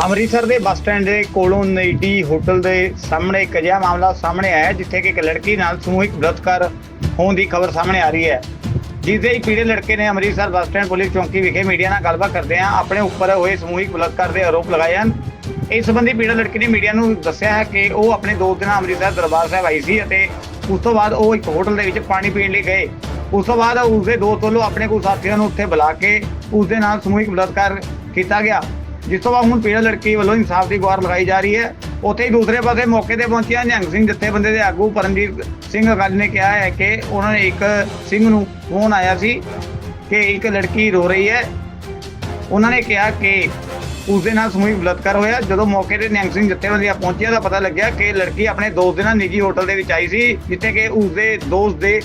ਅੰਮ੍ਰਿਤਸਰ ਦੇ bus stand ਦੇ ਕੋਲੋਂ ਨੇੜੀ ਹੋਟਲ ਦੇ ਸਾਹਮਣੇ ਇੱਕ ਅਜਿਹਾ ਮਾਮਲਾ ਸਾਹਮਣੇ ਆਇਆ ਜਿੱਥੇ ਕਿ ਇੱਕ ਲੜਕੀ ਨਾਲ ਸਮੂਹਿਕ ਬਲਾਤਕਾਰ ਹੋਣ ਦੀ ਖਬਰ ਸਾਹਮਣੇ ਆ ਰਹੀ ਹੈ। ਜਿਸ ਦੇ ਹੀ ਲੜਕੇ ਨੇ ਅੰਮ੍ਰਿਤਸਰ ਬੱਸ ਸਟੈਂਡ ਪੁਲਿਸ ਚੌਂਕੀ ਵਿਖੇ ਮੀਡੀਆ ਨਾਲ ਗੱਲਬਾਤ ਕਰਦਿਆਂ ਆਪਣੇ ਉੱਪਰ ਹੋਏ ਸਮੂਹਿਕ ਬਲਾਤਕਾਰ ਦੇ ਆਰੋਪ ਲਗਾਏ ਹਨ। ਇਸ ਸੰਬੰਧੀ ਪੀੜ੍ਹੇ ਲੜਕੀ ਨੇ ਮੀਡੀਆ ਨੂੰ ਦੱਸਿਆ ਹੈ ਕਿ ਉਹ ਆਪਣੇ ਦੋ ਦਿਨਾਂ ਅੰਮ੍ਰਿਤਸਰ ਦਰਬਾਰ ਸਾਹਿਬ ਆਈ ਸੀ ਅਤੇ ਉਸ ਤੋਂ ਬਾਅਦ ਉਹ ਇੱਕ ਹੋਟਲ ਦੇ ਵਿੱਚ ਪਾਣੀ ਪੀਣ ਲਈ ਗਏ। ਉਸ ਤੋਂ ਬਾਅਦ ਉਸਦੇ ਦੋਸਤ ਵੱਲੋਂ ਆਪਣੇ ਕੁਝ ਸਾਥੀਆਂ ਨੂੰ ਉੱਥੇ ਬੁਲਾ ਕੇ ਉਸ ਦੇ ਨਾਲ ਸਮੂਹਿਕ ਬਲਾਤਕਾਰ ਕੀਤਾ ਗਿਆ। ਜਿਸ ਤੋਂ ਬਾਅਦ ਹੁਣ ਪੀੜ੍ਹਾ ਲੜਕੀ ਵੱਲੋਂ ਇਨਸਾਫ ਦੀ ਗੁਹਾਰ ਲਗਾਈ ਜਾ ਰਹੀ ਹੈ, ਉੱਥੇ ਹੀ ਦੂਸਰੇ ਪਾਸੇ ਮੌਕੇ ਤੇ ਪਹੁੰਚਿਆ ਨਿਹੰਗ ਸਿੰਘ ਜਥੇਬੰਦੀ ਦੇ ਆਗੂ ਪਰਮਜੀਤ ਸਿੰਘ ਅਕਾਲੀ ਨੇ ਕਿਹਾ ਹੈ ਕਿ ਉਹਨਾਂ ਨੇ ਇੱਕ ਸਿੰਘ ਨੂੰ ਫੋਨ ਆਇਆ ਸੀ ਕਿ ਇੱਕ ਲੜਕੀ ਰੋ ਰਹੀ ਹੈ। ਉਹਨਾਂ ਨੇ ਕਿਹਾ ਕਿ ਉਸ ਦੇ ਨਾਲ ਸਮੂਹਿਕ ਬਲਾਤਕਾਰ ਹੋਇਆ। ਜਦੋਂ ਮੌਕੇ ਤੇ ਨਿਹੰਗ ਸਿੰਘ ਜਥੇਬੰਦੀਆਂ ਪਹੁੰਚਿਆ ਤਾਂ ਪਤਾ ਲੱਗਿਆ ਕਿ ਲੜਕੀ ਆਪਣੇ ਦੋਸਤ ਦੇ ਨਾਲ ਨਿੱਜੀ ਹੋਟਲ ਦੇ ਵਿੱਚ ਆਈ ਸੀ, ਜਿੱਥੇ ਕਿ ਉਸ ਦੇ ਦੋਸਤ ਦੇ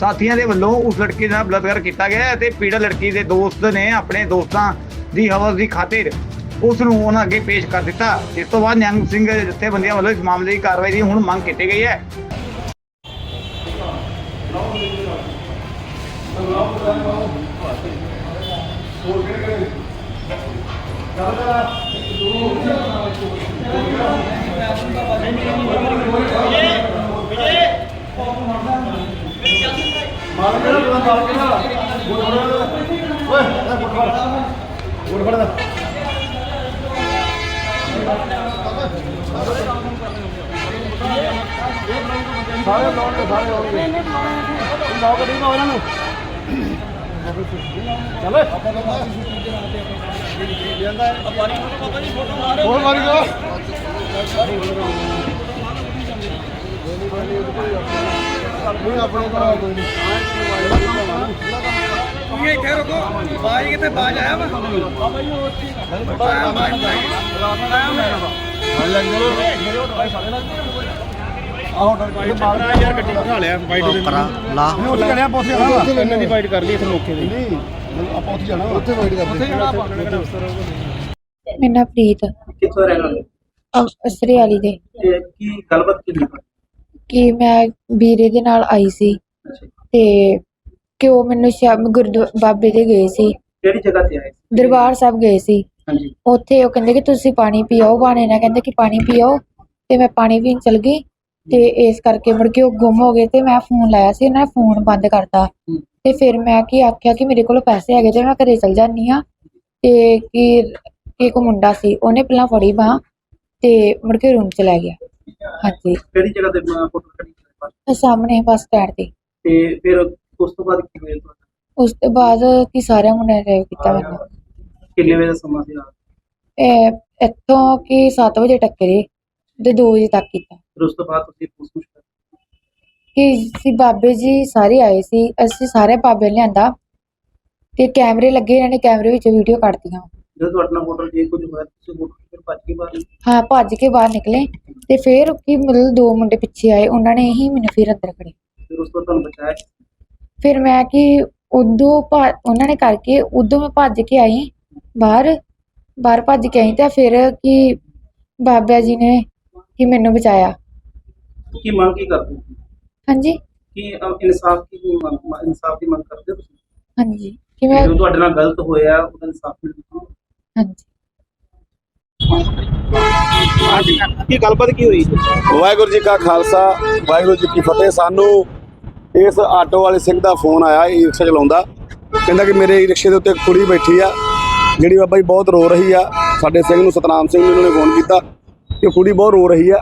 ਸਾਥੀਆਂ ਦੇ ਵੱਲੋਂ ਉਸ ਲੜਕੀ ਨਾਲ ਬਲਾਤਕਾਰ ਕੀਤਾ ਗਿਆ ਅਤੇ ਪੀੜਾ ਲੜਕੀ ਦੇ ਦੋਸਤ ਨੇ ਆਪਣੇ ਦੋਸਤਾਂ ਦੀ ਹਵਸ ਦੀ ਖਾਤਰ ਉਸ ਨੂੰ ਉਹਨਾਂ ਅੱਗੇ ਪੇਸ਼ ਕਰ ਦਿੱਤਾ। ਇਸ ਤੋਂ ਬਾਅਦ ਨਿਹੰਗ ਸਿੰਘ ਜਥੇਬੰਦੀਆਂ ਵੱਲੋਂ ਇਸ ਮਾਮਲੇ ਦੀ ਕਾਰਵਾਈ ਦੀ ਹੁਣ ਮੰਗ ਕੀਤੀ ਗਈ ਹੈ। ਸਾਰੇ ਲਾਉਣਗੇ ਸਾਰੇ ਲਾਉਣਗੇ ਲਾਓ ਗੱਡੀ ਨੂੰ ਉਹਨਾਂ ਨੂੰ। ਚੱਲ ਹੋਰ ਮਾਰੀ ਜਾ ਨਹੀਂ ਆਪਣੇ ਭਰਾ ਕੋਈ ਨਹੀਂ। ਤੁਸੀਂ ਇੱਥੇ ਰੁਕੋ। ਬਾਜ ਕਿਤੇ ਬਾਜ ਆਇਆ ਵਾ? ਬਾਬਾ ਜੀ ਉਹ ਆਇਆ ਬਾਜ। ਯਾਰ ਗੱਡੀ ਬਿਠਾ ਲਿਆ ਬਾਈਟ ਦੇ ਕਰਾ ਲਾ ਨਹੀਂ ਉੱਥੇ ਚੜਿਆ ਪੋਥੇ ਜਾਣਾ ਇਹਨਾਂ ਦੀ ਬਾਈਟ ਕਰ ਲਈ ਇੱਥੇ ਮੌਕੇ ਤੇ ਨਹੀਂ ਆਪਾਂ ਉੱਥੇ ਜਾਣਾ ਉੱਥੇ ਬਾਈਟ ਕਰਦੇ ਉੱਥੇ ਜਾਣਾ ਆਪਾਂ ਮੇਰਾ ਨਾਂ ਪ੍ਰੀਤ ਕਿੱਥੋਂ ਰਹਿਣ ਵਾਲੇ? ਅਸਰੇ ਵਾਲੀ ਦੇ। ਤੇ ਕੀ ਗੱਲਬਾਤ ਕੀ ਹੋਈ? ਕਿ ਮੈਂ ਵੀਰੇ ਦੇ ਨਾਲ ਆਈ ਸੀ। ਤੇ ਕਿ ਉਹ ਮੈਨੂੰ ਸ਼ਾਮ ਗੁਰਦੁਆ ਬਾਬੇ ਦੇ ਗਏ ਸੀ। ਕਿਹੜੀ ਜਗ੍ਹਾ ਤੇ ਆਏ? ਦਰਬਾਰ ਸਾਹਿਬ ਗਏ ਸੀ। ਹਾਂਜੀ। ਉੱਥੇ ਉਹ ਕਹਿੰਦੇ ਕਿ ਤੁਸੀਂ ਪਾਣੀ ਪੀਓ ਬਾਣੇ ਨਾਲ ਕਹਿੰਦੇ ਕਿ ਪਾਣੀ ਪੀਓ ਤੇ ਮੈਂ ਪਾਣੀ ਪੀਣ ਚਲ ਗਈ ਤੇ ਇਸ ਕਰਕੇ ਮੁੜ ਕੇ ਉਹ ਗੁੰਮ ਹੋ ਗਏ ਤੇ ਮੈਂ ਫੋਨ ਲਾਇਆ ਸੀ ਉਹਨਾਂ ਨੇ ਫੋਨ ਬੰਦ ਕਰਤਾ। ਤੇ ਫਿਰ ਮੈਂ ਕੀ ਆਖਿਆ ਕਿ ਮੇਰੇ ਕੋਲ ਪੈਸੇ ਹੈਗੇ ਤੇ ਮੈਂ ਘਰੇ ਚਲ ਜਾਨੀ ਆ ਤੇ ਕਿ ਇੱਕ ਮੁੰਡਾ ਸੀ ਉਹਨੇ ਪਹਿਲਾਂ ਫੜੀ ਬਾਂਹ ਤੇ ਮੁੜ ਕੇ ਰੂਮ ਚ ਲੈ ਗਿਆ। ਹਾਂਜੀ। ਕਿਹੜੀ ਜਗ੍ਹਾ ਤੇ ਫੋਟੋ ਖੜੀ ਸਾਹਮਣੇ ਬੱਸ ਸਟੈਂਡ ਤੇ। ਤੇ ਫਿਰ ਉਸ ਤੋਂ ਬਾਅਦ ਕੀ ਹੋਇਆ ਉਸ ਤੋਂ ਬਾਅਦ ਕਿ ਸਾਰਿਆਂ ਮੁੰਡਿਆਂ ਨੇ ਕੀਤਾ ਮੈਨੂੰ। ਕਿੰਨੇ ਵਜੇ ਦਾ ਸਮਾਂ ਸੀ ਰਾਤ? ਇਹ ਇੱਥੋਂ ਕਿ 7 ਵਜੇ ਟੱਕਰੇ ਤੇ 2 ਵਜੇ ਤੱਕ ਕੀਤਾ। ਫਿਰ ਉਸ ਤੋਂ ਬਾਅਦ ਤੁਸੀਂ ਪੁੱਛ ਕਰ ਕਿ ਸੀ ਬਾਬੇ ਜੀ ਸਾਰੇ ਆਏ ਸੀ ਅਸੀਂ ਸਾਰੇ ਬਾਬੇ ਨੇ ਲਿਆਂਦਾ ਤੇ ਕੈਮਰੇ ਲੱਗੇ ਇਹਨਾਂ ਨੇ ਕੈਮਰੇ ਵਿੱਚ ਵੀਡੀਓ ਕੱਢਤੀਆਂ। ਜਦੋਂ ਤੁਹਾਡੇ ਨਾਲ ਹੋਟਲ ਜੇ ਕੁਝ ਹੋਇਆ ਤੁਸੀਂ ਹੋਟਲ ਫਿਰ ਭੱਜ ਕੇ ਬਾਹਰ ਨਿਕਲੇ। ਹਾਂ ਭੱਜ ਕੇ ਬਾਹਰ ਨਿਕਲੇ ਤੇ ਫਿਰ ਕੀ ਮਤਲਬ ਦੋ ਮੁੰਡੇ ਪਿੱਛੇ ਆਏ ਉਹਨਾਂ ਨੇ ਹੀ ਮੈਨੂੰ ਫਿਰ ਅੰਦਰ ਖੜੇ ਫਿਰ ਉਸ ਤੋਂ ਤੁਹਾਨੂੰ ਬਚਾਇਆ? ਫਿਰ ਮੈਂ ਕਿ ਉਦੋਂ ਭਾ- ਉਹਨਾਂ ਨੇ ਕਰਕੇ ਉਦੋਂ ਮੈਂ ਭੱਜ ਕੇ ਆਈ ਬਾਹਰ ਬਾਹਰ ਭੱਜ ਕੇ ਆਈ ਤਾਂ ਫਿਰ ਕਿ ਬਾਬਾ ਜੀ ਨੇ ਕਿ ਮੈਨੂੰ ਬਚਾਇਆ। ਕੀ ਮੰਗ ਕੀ ਕਰਦੇ ਹੋ? ਹਾਂਜੀ। ਕੀ ਅਹ, ਇਨਸਾਫ ਕੀ ਮੰਗ ਇਨਸਾਫ ਦੀ ਮੰਗ ਕਰਦੇ ਹੋ ਤੁਸੀਂ? ਹਾਂਜੀ। ਕਿ ਮੈਂ ਜੋ ਤੁਹਾਡੇ ਨਾਲ ਗਲਤ ਹੋਇਆ ਉਹਦਾ ਇਨਸਾਫ ਮਿਲਣਾ। ਹਾਂਜੀ। ਕੀ ਗੱਲਬਾਤ ਕੀ ਹੋਈ? ਵਾਹਿਗੁਰੂ ਜੀ ਕਾ ਖਾਲਸਾ ਵਾਹਿਗੁਰੂ ਜੀ ਕੀ ਫਤਿਹ। ਸਾਨੂੰ ਇਸ ਆਟੋ ਵਾਲੇ ਸਿੰਘ ਦਾ ਫੋਨ ਆਇਆ ਇਹ ਰਿਕਸ਼ਾ ਚਲਾਉਂਦਾ। ਕਹਿੰਦਾ ਕਿ ਮੇਰੇ ਰਿਕਸ਼ੇ ਦੇ ਉੱਤੇ ਕੁੜੀ ਬੈਠੀ ਆ। ਜਿਹੜੀ ਬਾਬਾ ਜੀ ਬਹੁਤ ਰੋ ਰਹੀ ਆ, ਸਾਡੇ ਸਿੰਘ ਨੂੰ, ਸਤਨਾਮ ਸਿੰਘ ਨੂੰ ਇਹਨਾਂ ਨੇ ਫੋਨ ਕੀਤਾ ਕਿ ਕੁੜੀ ਬਹੁਤ ਰੋ ਰਹੀ ਆ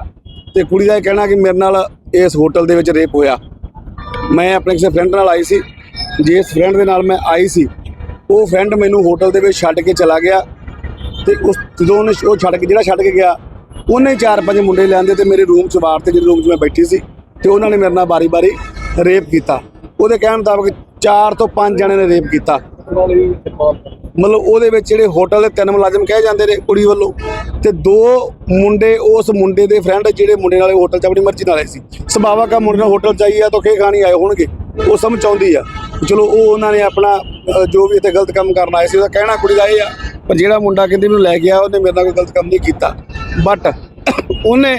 ਤੇ ਕੁੜੀ ਦਾ ਇਹ ਕਹਿਣਾ ਕਿ ਮੇਰੇ ਨਾਲ ਇਸ ਹੋਟਲ ਦੇ ਵਿੱਚ ਰੇਪ ਹੋਇਆ। ਮੈਂ ਆਪਣੇ ਕਿਸੇ ਫਰੈਂਡ ਨਾਲ ਆਈ ਸੀ, ਜਿਸ ਫਰੈਂਡ ਦੇ ਨਾਲ ਮੈਂ ਆਈ ਸੀ, ਉਹ ਫਰੈਂਡ ਮੈਨੂੰ ਹੋਟਲ ਦੇ ਵਿੱਚ ਛੱਡ ਕੇ ਚਲਾ ਗਿਆ ਤੇ ਉਸ ਜਦੋਂ ਉਹਨੇ ਉਹ ਛੱਡ ਕੇ, ਜਿਹੜਾ ਛੱਡ ਕੇ ਗਿਆ, ਉਹਨੇ ਚਾਰ ਪੰਜ ਮੁੰਡੇ ਲਿਆਂਦੇ ਤੇ ਮੇਰੇ ਰੂਮ 'ਚ ਵਾਰ ਤੇ ਜਿਹੜੇ ਰੂਮ 'ਚ ਮੈਂ ਬੈਠੀ ਸੀ ਤੇ ਉਹਨਾਂ ਨੇ ਮੇਰੇ ਨਾਲ ਬਾਰੀ-ਬਾਰੀ ਰੇਪ ਕੀਤਾ। ਉਹਦੇ ਕਹਿਣ ਮੁਤਾਬਕ ਚਾਰ ਤੋਂ ਪੰਜ ਜਣੇ ਨੇ ਰੇਪ ਕੀਤਾ। ਮਤਲਬ ਉਹਦੇ ਵਿੱਚ ਜਿਹੜੇ ਹੋਟਲ ਦੇ ਤਿੰਨ ਮੁਲਾਜ਼ਮ ਕਹੇ ਜਾਂਦੇ ਨੇ ਕੁੜੀ ਵੱਲੋਂ, ਤੇ ਦੋ ਮੁੰਡੇ, ਉਸ ਮੁੰਡੇ ਦੇ ਫਰੈਂਡ ਜਿਹੜੇ ਮੁੰਡੇ ਨਾਲੇ ਹੋਟਲ 'ਚ ਆਪਣੀ ਮਰਜ਼ੀ ਨਾਲ ਆਏ ਸੀ। ਸੁਭਾਵਾ ਕਾ ਮੁੰਡੇ ਨਾਲ ਹੋਟਲ 'ਚ ਚਾਹੀਏ ਤਾਂ ਖੇ ਖਾਣੀ ਆਏ ਹੋਣਗੇ। ਉਹ ਸਮਝ ਆਉਂਦੀ ਆ। ਚਲੋ ਉਹ ਉਹਨਾਂ ਨੇ ਆਪਣਾ ਜੋ ਵੀ ਇੱਥੇ ਗਲਤ ਕੰਮ ਕਰਨ ਆਏ ਸੀ, ਉਹਦਾ ਕਹਿਣਾ ਕੁੜੀ ਦਾ ਇਹ ਆ, ਪਰ ਜਿਹੜਾ ਮੁੰਡਾ ਕਹਿੰਦੀ ਮੈਨੂੰ ਲੈ ਗਿਆ, ਉਹਨੇ ਮੇਰੇ ਨਾਲ ਕੋਈ ਗਲਤ ਕੰਮ ਨਹੀਂ ਕੀਤਾ। ਬਟ ਉਹਨੇ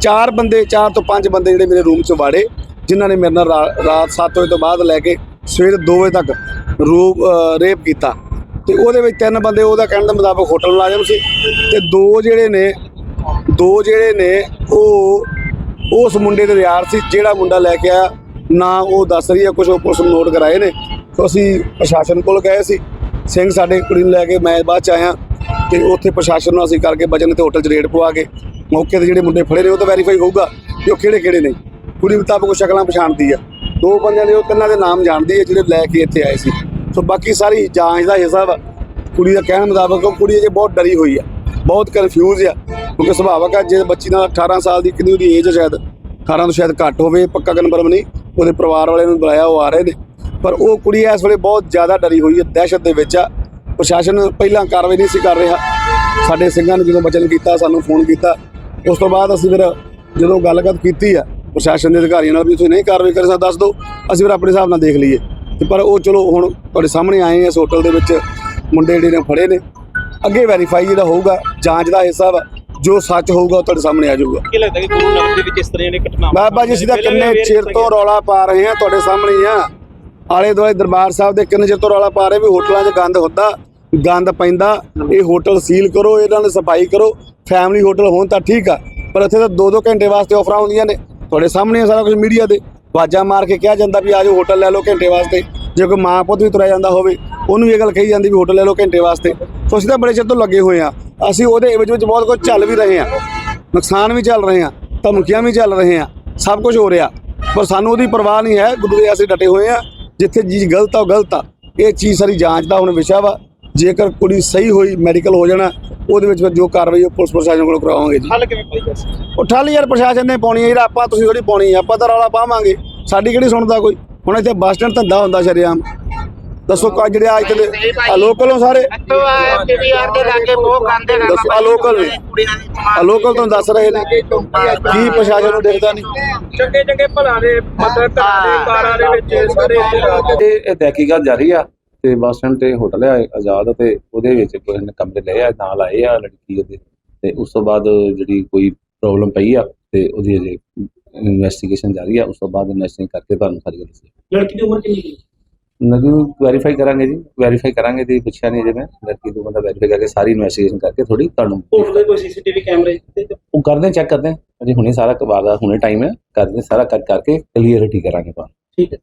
ਚਾਰ ਬੰਦੇ, ਚਾਰ ਤੋਂ ਪੰਜ ਬੰਦੇ ਜਿਹੜੇ ਮੇਰੇ ਰੂਮ 'ਚ ਵਾੜੇ, ਜਿਨ੍ਹਾਂ ਨੇ ਮੇਰੇ ਨਾਲ ਰਾਤ 7 ਵਜੇ ਤੋਂ ਬਾਅਦ ਲੈ ਕੇ ਸਵੇਰ 2 ਵਜੇ ਤੱਕ ਰੂਪ ਰੇਪ ਕੀਤਾ। ਤੇ ਉਹਦੇ ਵਿੱਚ ਤਿੰਨ ਬੰਦੇ, ਉਹਦਾ ਕਹਿਣ ਦੇ ਮੁਤਾਬਕ ਹੋਟਲ ਮੁਲਾਜ਼ਮ ਸੀ ਤੇ ਦੋ ਜਿਹੜੇ ਨੇ, ਦੋ ਜਿਹੜੇ ਨੇ ਉਹ, ਉਸ ਮੁੰਡੇ ਦੇ ਯਾਰ ਸੀ, ਜਿਹੜਾ ਮੁੰਡਾ ਲੈ ਕੇ ਆਇਆ, ਨਾ ਉਹ ਦੱਸ ਰਹੀ ਹੈ ਕੁਝ ਉਹ ਪੁਲਿਸ ਨੂੰ ਨੋਟ ਕਰਾਏ ਨੇ। ਤੇ ਅਸੀਂ ਪ੍ਰਸ਼ਾਸਨ ਕੋਲ ਗਏ ਸੀ। ਸਿੰਘ ਸਾਡੇ ਕੁੜੀ ਨੂੰ ਲੈ ਕੇ ਮੈਂ ਬਾਅਦ ਚ ਆਇਆ ਤੇ ਉੱਥੇ ਪ੍ਰਸ਼ਾਸਨ ਨੂੰ ਅਸੀਂ ਕਰਕੇ ਬਚਨ ਤੇ ਹੋਟਲ 'ਚ ਰੇਡ ਪਵਾ ਕੇ ਮੌਕੇ ਤੇ ਜਿਹੜੇ ਮੁੰਡੇ ਫੜੇ ਨੇ, ਉਹ ਤਾਂ ਵੈਰੀਫਾਈ ਹੋਊਗਾ ਕਿ ਉਹ ਕਿਹੜੇ ਕਿਹੜੇ ਨੇ। ਕੁੜੀ ਮੁਤਾਬਕ ਉਹ ਸ਼ਕਲਾਂ ਪਛਾਣਦੀ ਆ। ਦੋ ਬੰਦਿਆਂ ਦੇ ਉਹ ਤਿੰਨਾਂ ਦੇ ਨਾਮ ਜਾਣਦੀ ਹੈ ਜਿਹੜੇ ਲੈ ਕੇ ਇੱਥੇ ਆਏ ਸੀ। ਸੋ ਬਾਕੀ ਸਾਰੀ ਜਾਂਚ ਦਾ ਹਿੱਸਾ ਵਾ। ਕੁੜੀ ਦਾ ਕਹਿਣ ਮੁਤਾਬਕ ਉਹ ਕੁੜੀ ਅਜੇ ਬਹੁਤ ਡਰੀ ਹੋਈ ਆ, ਬਹੁਤ ਕਨਫਿਊਜ਼ ਆ। ਕਿਉਂਕਿ ਸੁਭਾਵਕ ਆ ਜੇ ਬੱਚੀ ਨਾਲ 18 ਸਾਲ ਦੀ ਕਿੰਨੀ ਉਹਦੀ ਏਜ ਹੈ ਸ਼ਾਇਦ 18 ਤੋਂ ਸ਼ਾਇਦ ਘੱਟ ਹੋਵੇ, ਪੱਕਾ ਕਨਫਰਮ ਨਹੀਂ। ਉਹਦੇ ਪਰਿਵਾਰ ਵਾਲਿਆਂ ਨੂੰ ਬੁਲਾਇਆ, ਉਹ ਆ ਰਹੇ ਨੇ। ਪਰ ਉਹ ਕੁੜੀ ਇਸ ਵੇਲੇ ਬਹੁਤ ਜ਼ਿਆਦਾ ਡਰੀ ਹੋਈ ਹੈ ਦਹਿਸ਼ਤ ਦੇ ਵਿੱਚ ਆ। ਪ੍ਰਸ਼ਾਸਨ ਪਹਿਲਾਂ ਕਾਰਵਾਈ ਨਹੀਂ ਸੀ ਕਰ ਰਿਹਾ। ਸਾਡੇ ਸਿੰਘਾਂ ਨੇ ਜਦੋਂ ਬਚਨ ਕੀਤਾ, ਸਾਨੂੰ ਫੋਨ ਕੀਤਾ। ਉਸ ਤੋਂ ਬਾਅਦ ਅਸੀਂ ਫਿਰ ਜਦੋਂ ਗੱਲਬਾਤ ਕੀਤੀ ਆ, ਪ੍ਰਸ਼ਾਸਨ ਦੇ ਅਧਿਕਾਰੀਆਂ ਨਾਲ ਵੀ ਤੁਸੀਂ ਨਹੀਂ ਕਾਰਵਾਈ ਕਰ ਸਕਦੇ, ਦੱਸ ਦਿਓ। ਅਸੀਂ ਫਿਰ ਆਪਣੇ ਹਿਸਾਬ ਨਾਲ ਦੇਖ ਲਈਏ। ਤੇ ਪਰ ਉਹ ਚਲੋ ਹੁਣ ਤੁਹਾਡੇ ਸਾਹਮਣੇ ਆਏ ਆ ਇਸ ਹੋਟਲ ਦੇ ਵਿੱਚ। ਮੁੰਡੇ ਜਿਹੜੇ ਨੇ ਫੜੇ ਨੇ। ਅੱਗੇ ਵੈਰੀਫਾਈ ਜਿਹੜਾ ਹੋਊਗਾ ਜਾਂਚ ਦਾ ਹਿੱਸਾ ਵਾ। ਜੋ ਸੱਚ ਹੋਊਗਾ ਉਹ ਤੁਹਾਡੇ ਸਾਹਮਣੇ ਆ ਜਾਊਗਾ। ਕੀ ਲੱਗਦਾ ਕਿ ਗੁਰੂ ਨਗਰ ਦੇ ਵਿੱਚ ਇਸ ਤਰ੍ਹਾਂ ਦੀਆਂ ਘਟਨਾਵਾਂ? ਬਾਬਾ ਜੀ ਤਾਂ ਕਿੰਨੇ ਚਿਰ ਤੋਂ ਰੌਲਾ ਪਾ ਰਹੇ ਹਾਂ ਤੁਹਾਡੇ ਸਾਹਮਣੇ ਆ। ਆਲੇ ਦੁਆਲੇ ਦਰਬਾਰ ਸਾਹਿਬ ਦੇ ਕਿੰਨੇ ਚਿਰ ਤੋਂ ਰੌਲਾ ਪਾ ਰਹੇ ਵੀ ਹੋਟਲਾਂ 'ਚ ਗੰਦ ਹੁੰਦਾ ਗੰਦ ਪੈਂਦਾ। ਇਹ ਹੋਟਲ ਸੀਲ ਕਰੋ ਇਹਨਾਂ ਦੀ ਸਫ਼ਾਈ ਕਰੋ। ਫੈਮਿਲੀ ਹੋਟਲ ਹੋਣ ਤਾਂ ਠੀਕ ਆ ਪਰ ਇੱਥੇ ਤਾਂ 2-2 ਘੰਟੇ ਵਾਸਤੇ ਆਫਰਾਂ ਹੁੰਦੀਆਂ ਨੇ। ਤੁਹਾਡੇ ਸਾਹਮਣੇ ਆ ਸਾਰਾ ਕੁਝ ਮੀਡੀਆ ਦੇ। ਵਾਜਾਂ ਮਾਰ ਕੇ ਕਿਹਾ ਜਾਂਦਾ ਵੀ ਆਜੋ ਹੋਟਲ ਲੈ ਲਓ ਘੰਟੇ ਵਾਸਤੇ। ਜੇ ਕੋਈ ਮਾਂ ਪੁੱਤ ਵੀ ਤੁਰਿਆ ਜਾਂਦਾ ਹੋਵੇ, ਉਹਨੂੰ ਵੀ ਇਹ ਗੱਲ ਕਹੀ ਜਾਂਦੀ ਵੀ ਹੋਟਲ ਲੈ ਲਓ ਘੰਟੇ ਵਾਸਤੇ। ਸੋ ਅਸੀਂ ਤਾਂ ਬੜੇ ਚਿਰ ਤੋਂ ਲੱਗੇ ਹੋਏ ਆ ਅਸੀਂ ਉਹਦੇ ਵਿੱਚ ਵਿੱਚ ਬਹੁਤ ਕੁਝ ਚੱਲ ਵੀ ਰਹੇ ਆ ਨੁਕਸਾਨ ਵੀ ਚੱਲ ਰਹੇ ਆ ਧਮਕੀਆਂ ਵੀ ਚੱਲ ਰਹੇ ਆ ਸਭ ਕੁਝ ਹੋ ਰਿਹਾ। ਪਰ ਸਾਨੂੰ ਉਹਦੀ ਪਰਵਾਹ ਨਹੀਂ ਹੈ, ਗੁਰੂ ਦੇ ਅਸੀਂ ਡਟੇ ਹੋਏ ਆ ਜਿੱਥੇ ਚੀਜ਼ ਗਲਤ ਆ, ਉਹ ਗਲਤ ਆ। ਇਹ ਚੀਜ਼ ਸਾਰੀ ਜਾਂਚ ਦਾ ਹੁਣ ਵਿਸ਼ਾ ਵਾ। ਜੇਕਰ ਕੁੜੀ ਸਹੀ ਹੋਈ ਮੈਡੀਕਲ ਹੋ ਜਾਣਾ ਉਹਦੇ ਵਿੱਚ ਫਿਰ ਜੋ ਕਾਰਵਾਈ ਉਹ ਪੁਲਿਸ ਪ੍ਰਸ਼ਾਸਨ ਕੋਲ ਕਰਾਵਾਂਗੇ ਜੀ। ਹੱਲ ਕਿਵੇਂ ਪਾਈ ਜਾ ਸਕਦਾ ਉਹ ਠੱਲ ਯਾਰ ਪ੍ਰਸ਼ਾਸਨ ਨੇ ਪਾਉਣੀ ਹੈ ਜਿਹੜਾ ਆਪਾਂ ਤੁਸੀਂ ਥੋੜੀ ਪਾਉਣੀ ਹੈ ਆਪਾਂ ਤਾਂ ਰੌਲਾ ਪਾਵਾਂਗੇ। ਸਾਡੀ ਕਿਹੜੀ ਸੁਣਦਾ ਕੋਈ? ਹੁਣ ਇੱਥੇ ਬੱਸ ਸਟੈਂਡ ਧੰਦਾ ਹੁੰਦਾ ਸ਼ਰੇਆਮ। ਦੱਸੋ ਕਾ ਜਿਹੜੇ ਅੱਜ ਤੇ ਆ ਲੋਕਲ ਹੋ ਸਾਰੇ? ਪੀਵੀਆਰ ਦੇ ਲਾਗੇ ਬਹੁਤ ਗੰਦੇ ਦੱਸੋ ਆ ਲੋਕਲ ਨੇ? ਆ ਲੋਕਲ ਤੋਂ ਦੱਸ ਰਹੇ ਨੇ। ਕੀ ਪ੍ਰਸ਼ਾਸਨ ਨੂੰ ਦੇਖਦਾ ਨਹੀਂ? ਚੰਗੇ ਚੰਗੇ ਭਲਾ ਦੇ ਮਤਲਬ ਘਰਾਂ ਦੇ ਕਾਰਾਂ ਦੇ ਵਿੱਚ ਸਾਰੇ ਇੱਥੇ ਲਾ ਕੇ। ਇਹ ਇਹ ਤਹਿਕੀਕਾਤ ਜਾਰੀ ਆ। ਤੇ ਬੱਸ ਸਟੈਂਡ ਤੇ ਹੋਟਲ ਹੈ ਆਜ਼ਾਦ ਤੇ ਉਹਦੇ ਵਿੱਚ ਕੋਈ ਨੇ ਕਮਰੇ ਲਏ ਆ ਨਾਲ ਆਏ ਆ ਲੜਕੀ ਉਹਦੇ। ਤੇ ਉਸ ਤੋਂ ਬਾਅਦ ਜਿਹੜੀ ਕੋਈ ਪ੍ਰੋਬਲਮ ਪਈ ਆ ਤੇ ਉਹਦੀ ਅਜੇ ਇਨਵੈਸਟੀਗੇਸ਼ਨ ਜਾਰੀ ਆ ਉਸ ਤੋਂ ਬਾਅਦ ਇਨਵੈਸਟਿਗੇਸ਼ਨ ਕਰਕੇ ਤੁਹਾਨੂੰ ਸਾਰੀ ਗੱਲ ਦੱਸਾਂਗੇ ਲੜਕੀ ਦੀ ਉਮਰ ਕਿੰਨੀ ਹੈ ਨਗੀ ਵੈਰੀਫਾਈ ਕਰਾਂਗੇ ਜੀ ਵੈਰੀਫਾਈ ਕਰਾਂਗੇ ਤੇ ਪੁੱਛਿਆ ਨਹੀਂ ਜੇ ਮੈਂ। ਲੜਕੀ ਤੋਂ ਬੰਦਾ ਵੈਰੀਫਾਈ ਕਰਕੇ ਸਾਰੀ ਇਨਵੈਸਟੀਗੇਸ਼ਨ ਕਰਕੇ ਥੋੜੀ ਤੁਹਾਨੂੰ ਹੋਟਲ ਦੇ ਕੋਈ ਸੀਸੀਟੀਵੀ ਕੈਮਰੇ ਤੇ ਉਹ ਕਰਦੇ ਚੈੱਕ ਕਰਦੇ। ਅਜੇ ਹੁਣੇ ਸਾਰਾ ਕਬਾਰ ਦਾ ਹੁਣੇ ਟਾਈਮ ਹੈ। ਕਰਦੇ ਸਾਰਾ ਕਰ ਕਰਕੇ ਕਲੀਅਰਿਟੀ ਕਰਾਂਗੇ ਤੁਹਾਨੂੰ ਠੀਕ ਹੈ।